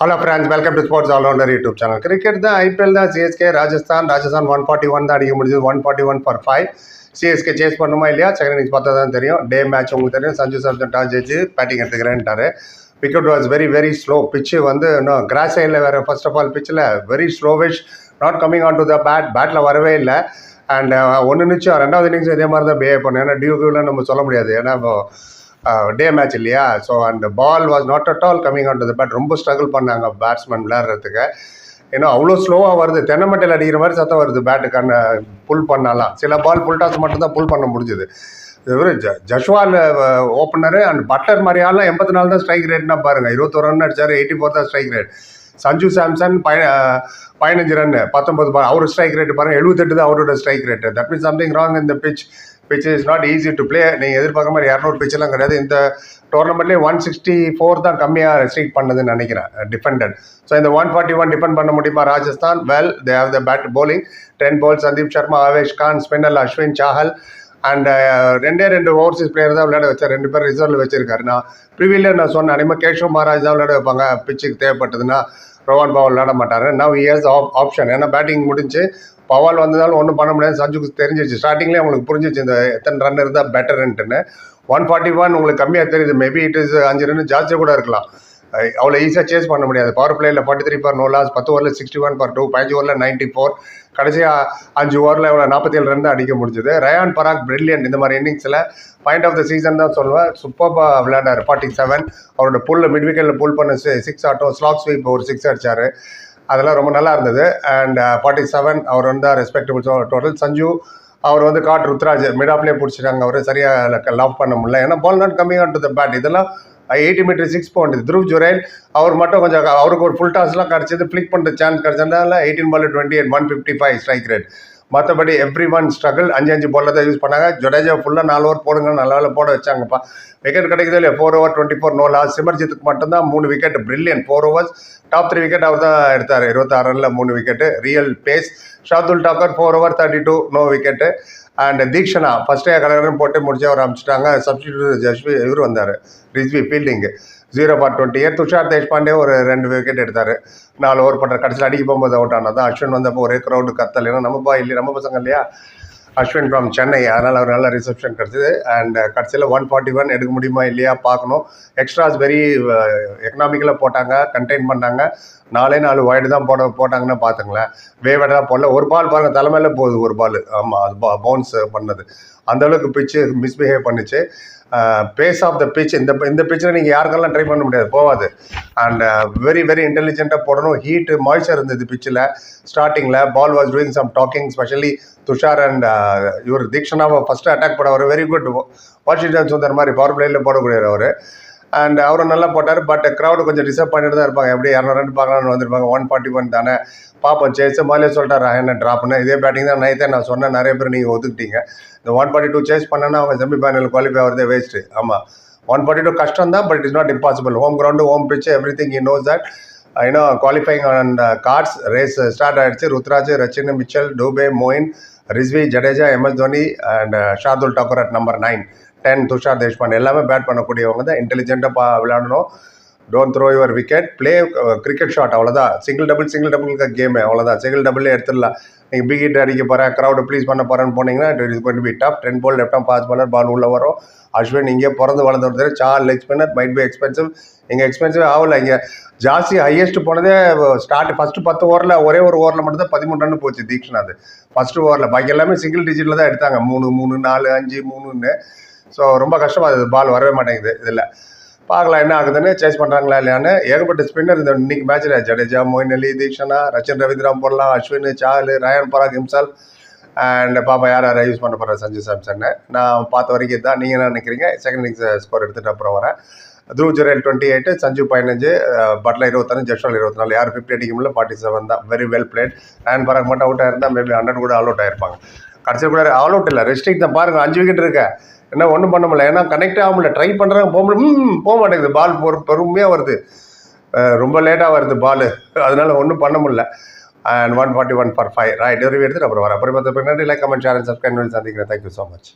Hello friends welcome to sports all rounder YouTube channel cricket தான் IPL தான் CSK Rajasthan Rajasthan one forty one தான் அடிக்க முடிஞ்சது one forty one for five CSK chase பண்ணுமா இல்லையா? Second innings பார்த்தா தான் தெரியும். டே மேட்ச் உங்களுக்கு தெரியும். சஞ்சு சாம்சன் டாஸ் ஜெயிச்சு batting எடுத்துக்கிறேன்ட்டாரு. Wicket was very very slow pitch வந்து இன்னும் கிராஸ் சைடில் வேறு ஃபர்ஸ்ட் ஆஃப் ஆல் பிச்சில் very slowish not coming on to the bat battle வரவே இல்லை. அண்ட் uh, ஒன்று நிச்சயம் ரெண்டாவது இன்னிங்ஸ் இதே மாதிரி தான் பிஹேவ் பண்ணேன் ஏன்னா டியூ நம்ம சொல்ல முடியாது. ஏன்னா இப்போ டே மேட்ச் இல்லையா? ஸோ அந்த ball was not at all coming on to the bat ரொம்ப ஸ்ட்ரகிள் பண்ணாங்க பேட்ஸ்மேன் விளையாடுறதுக்கு. ஏன்னா அவ்வளோ ஸ்லோவாக வருது. தென்னமட்டையில் அடிக்கிற மாதிரி சத்தம் வருது பேட்டுக்கான புல் பண்ணலாம். சில பால் புல் டாஸ் மட்டும்தான் புல் பண்ண முடிஞ்சுது. இவர் ஜ ஜஷ்வால் ஓப்பனரு அண்ட் பட்டர் மாதிரியாலாம் எண்பத்தி நாலு தான் ஸ்ட்ரைக் ரேட்னா பாருங்கள் இருபத்தொரு ரன் அடிச்சார் எயிட்டி ஃபோர் தான் ஸ்ட்ரைக் ரேட் சஞ்சு சாம்சன் பய பதினஞ்சு ரன் பத்தொன்பது பால் அவர் ஸ்ட்ரைக் ரேட் பாருங்கள் எழுபத்தெட்டு தான் அவரோட strike rate that means something wrong இந்த pitch pitch is not easy to play நீங்கள் எதிர்பார்க்க மாதிரி இரநூறு பிச்செல்லாம் கிடையாது. இந்த டோர்னமெண்ட்லேயே ஒன் சிக்ஸ்டி ஃபோர் தான் கம்மியாக ரெஸ்ட்ரிக்ட் பண்ணதுன்னு நினைக்கிறேன் டிஃபெண்டட் ஸோ இந்த ஒன் ஃபார்ட்டி ஒன் டிபெண்ட் பண்ண முடியுமா Rajasthan? Well they have the bat bowling ten ball Sandeep Sharma Avesh Khan spinner Ashwin Chahal and uh, ரெண்டே ரெண்டு ஓவர்சீஸ் பிளேயர் தான் விளையாட வச்சார். ரெண்டு பேர் ரிசர்வில் வச்சிருக்காரு. நான் ப்ரிவியில் நான் சொன்னேன் அனிமே கேஷவ் மகாராஜ் தான் விளையாட வைப்பாங்க. பிச்சுக்கு தேவைப்பட்டதுன்னா ரோஹன் பவல் விளையாட மாட்டார். நவ் இயர்ஸ் ஆப்ஷன் ஏன்னா பேட்டிங் முடிஞ்சு பவால் வந்ததாலும் ஒன்றும் பண்ண முடியாது. சஞ்சுக்கு தெரிஞ்சிச்சு ஸ்டார்டிங்லேயே உங்களுக்கு புரிஞ்சிச்சு இந்த எத்தனை ரன் இருந்தால் பெட்டர்ன்ட்டுன்னு ஒன் ஃபார்ட்டி ஒன் உங்களுக்கு கம்மியாக தெரியுது. மேபி இட் இஸ் அஞ்சு ரன் ஜாஸ்தியாக கூட இருக்கலாம். அவ்வளோ ஈஸியாக சேஸ் பண்ண முடியாது. Power பிளேயில் forty three for no loss பத்து ஓவரில் சிக்ஸ்டி ஒன் பார் டூ பதினஞ்சு ஓவரில் நைன்ட்டி ஃபோர் கடைசியாக அஞ்சு ஓவரில் எவ்வளோ நாற்பத்தி ஏழு ரன் தான் அடிக்க முடிஞ்சது. ரயான் பராக் பிரில்லியன்ட் இந்த மாதிரி இன்னிங்ஸில் பாயிண்ட் ஆஃப் த சீசன் தான் சொல்லுவேன். சூப்பராக விளையாண்டார் ஃபார்ட்டி செவன் அவரோட புல்ல மிட் விக்கெட்டில் புல் பண்ண சிக்ஸ் ஆட்டோ ஸ்லாக் ஸ்வீப் ஒரு சிக்ஸ் அடிச்சார். அதெல்லாம் ரொம்ப நல்லா இருந்தது. அண்ட் ஃபார்ட்டி செவன் அவர் வந்து ரெஸ்பெக்டபிள் டோட்டல் சஞ்சு அவர் வந்து காட் ருத்ராஜ் மிடாப்லேயே பிடிச்சிட்டாங்க. அவர் சரியாக லவ் பண்ண முடியல. ஏன்னா ball not coming on to the bat இதெல்லாம் eighty metre six point Dhruv Jurel அவர் மட்டும் கொஞ்சம் அவருக்கு ஒரு ஃபுல் டாஸ்லாம் கிடச்சது ஃப்ளிக் பண்ணுற chance கிடச்சதுனால eighteen ball twenty eight one fifty five strike rate மற்றபடி எவ்ரி ஒன் ஸ்ட்ரகிள் அஞ்சு அஞ்சு பாலில் தான் யூஸ் பண்ணாங்க. ஜடேஜா ஃபுல்லாக நாலு ஓவர் போடுங்க நல்ல வேலை போட வச்சாங்கப்பா. விக்கெட் கிடைக்குது இல்லை four over twenty four no loss சிமர்ஜித்துக்கு மட்டும்தான் மூணு wicket brilliant four overs top three wicket அவர் தான் எடுத்தார். இருபத்தாறு ரனில் மூணு wicket real pace Shardul Thakur four over thirty two no wicket and Theekshana ஃபஸ்ட்டே கலகரம் போட்டு முடிச்சு அவர் அமிச்சிட்டாங்க. சப்ஸ்டியூட் ஜஸ்வி இவர் வந்தார். Rizvi fielding zero for twenty eight Tushar Deshpande ஒரு ரெண்டு விக்கெட் எடுத்தார். நாலு ஓவர் பண்ணுற கடைசியில் அடிக்க போகும்போது அவுட் ஆனதான் அஸ்வின் வந்தப்போ ஒரே க்ரௌடு கத்தல். ஏன்னா நம்ம பா இல்லையா? நம்ம பசங்க இல்லையா? அஸ்வின் ஃப்ரம் சென்னை. அதனால் அவர் நல்ல ரிசப்ஷன் கிடச்சிது. அண்ட் கடைசியில் ஒன் ஃபார்ட்டி ஒன் எடுக்க முடியுமா இல்லையா பார்க்கணும். எக்ஸ்ட்ராஸ் வெரி எக்கனாமிக்கலாக போட்டாங்க கண்டெயின் பண்ணாங்க. நாலே நாலு வைடு தான் போட போட்டாங்கன்னா பார்த்துங்களேன். வேவடாக போடல. ஒரு பால் பாருங்கள் தலைமையில் போகுது ஒரு பால் ஆமாம் அது பவுன்ஸ் பண்ணது. அந்த அளவுக்கு பிச்சு மிஸ்பிஹேவ் பண்ணுச்சு. பேஸ் ஆஃப் த பிச் இந்த இந்த பிச்சில் நீங்கள் யாருக்கெல்லாம் ட்ரை பண்ண முடியாது போகாது. அண்ட் வெரி வெரி இன்டெலிஜென்ட்டாக போடணும். ஹீட்டு மாய்ச்சர் இருந்தது பிச்சில் ஸ்டார்டிங்கில் ball was doing some talking specially Tushar and இவர் தீக்ஷனாவை ஃபஸ்ட்டு அட்டாக் பண்ண அவர் வெரி குட் வாஷிங்டன் சுந்தர் மாதிரி பவர் பிளேயில் போடக்கூடியவர் அவர். அண்ட் அவரும் நல்லா போட்டார் பட் க்ரௌடு கொஞ்சம் டிசப் பண்ணிட்டு தான் இருப்பாங்க. எப்படி இரநூறு ரன் பார்க்கலாம்னு வந்திருப்பாங்க. ஒன் ஃபார்ட்டி ஒன் தானே. பார்ப்போம் சேஸ் மாதிரியே சொல்லிட்டார் என்ன ட்ராப்னு இதே பேட்டிங் தான் நைத்தே நான் சொன்னேன். நிறைய பேர் நீங்கள் ஒத்துக்கிட்டீங்க இந்த ஒன் ஃபார்ட்டி டூ சேஸ் பண்ணனா அவங்க செமி ஃபைனல் குவாலிஃபை ஆகிறதே வேஸ்ட்டு ஆமாம் ஒன் ஃபார்ட்டி டூ கஷ்டம் தான் but it's not impossible home ground home pitch everything he knows that you know qualifying and cards race start ஆகிடுச்சு Ruturaj Rachin Mitchell Dube Moeen Rizvi Jadeja MS Dhoni and uh, Shardul Thakur at number nine ten Tushar Deshpande. எல்லாமே bat பண்ணக்கூடியவங்க தான். இன்டெலிஜென்ட்டாக பா விளையாடணும். Don't throw your wicket play cricket shot அவ்வளோதான் single double single டபுளுக்கு game அவ்வளோதான் single டபுளே எடுத்துடலாம். நீங்கள் பிக் ஹிட் அடிக்க போகிறேன் க்ரௌடு ப்ளீஸ் பண்ண போகிறேன்னு போனீங்கன்னா it is going be tough then ball left fast bowler ball உள்ளே வரும். அஸ்வின் இங்கே பிறந்து வளர்ந்து ஒருத்தர் sir leg spinner might be expensive இங்கே எக்ஸ்பென்சிவ் ஆகல. இங்கே ஜாஸ்தி ஹையஸ்ட் போனதே ஸ்டார்ட் ஃபஸ்ட்டு பத்து ஓவரில் ஒரே ஒரு ஓவரில் மட்டும் தான் பதிமூணு ரன் போச்சு தீக்ஷனாது. ஃபஸ்ட்டு ஓவரில் பாக்கி எல்லாமே சிங்கிள் டிஜிட்டில் தான் எடுத்தாங்க. மூணு மூணு நாலு அஞ்சு மூணுன்னு. ஸோ ரொம்ப கஷ்டமாக பால் வரவே மாட்டேங்குது. இதில். பார்க்கலாம் என்ன ஆகுதுன்னு சேஸ் பண்ணுறாங்களா இல்லையான்னு. ஏகப்பட்ட ஸ்பின்னர் இந்த இன்னைக்கு மேட்ச்சில் ஜடேஜா மோயின் அலி தீக்ஷனா ரச்சன் ரவீந்திரம் போடலாம் அஸ்வின் சாஹல் ரயான் பராக் ஹிம்சால் அண்ட் பாப்பா யார் யாரை யூஸ் பண்ண போகிற சஞ்சு சாம்சன்னு நான் பார்த்த வரைக்கும் தான் நீங்கள் என்ன நினைக்கிறீங்க? செகண்ட் இன்னிங்ஸ் ஸ்கோர் எடுத்துகிட்டு அப்புறம் வரேன். Through Jurel twenty eight Sanju பதினஞ்சு பட்லர் இருபத்தஞ்சு ஜஷ்வால் இருபத்தி நாலு யார் ஃபிஃப்டி அடிக்க முடியல ஃபார்ட்டி செவன் தான். Very well played Riyan Parag மட்டும் அவுட் ஆயிருந்தால் மேபி ஹண்ட்ரட் கூட ஆல் அவுட் ஆயிருப்பாங்க. கடைசியில் கூட ஆல் அவுட் இல்லை. ரெஸ்ட்ரிக்ட் தான். பாருங்கள் அஞ்சு விக்கெட் இருக்கேன் என்ன ஒன்றும் பண்ண முடியல. ஏன்னா கனெக்ட் ஆக முடியல. ட்ரை பண்ணுறாங்க போக முடியல. போக மாட்டேங்குது. பால் பொறு பெருமையாக வருது. ரொம்ப லேட்டாக வருது பால் அதனால ஒன்றும் பண்ண முடியல. And one forty one for five right delivery எடுத்துட்டு அப்புறம் வர அப்புறம் மற்ற பின்னாடி like comment share and subscribe பண்ணி சந்திக்கிறேன். Thank you so much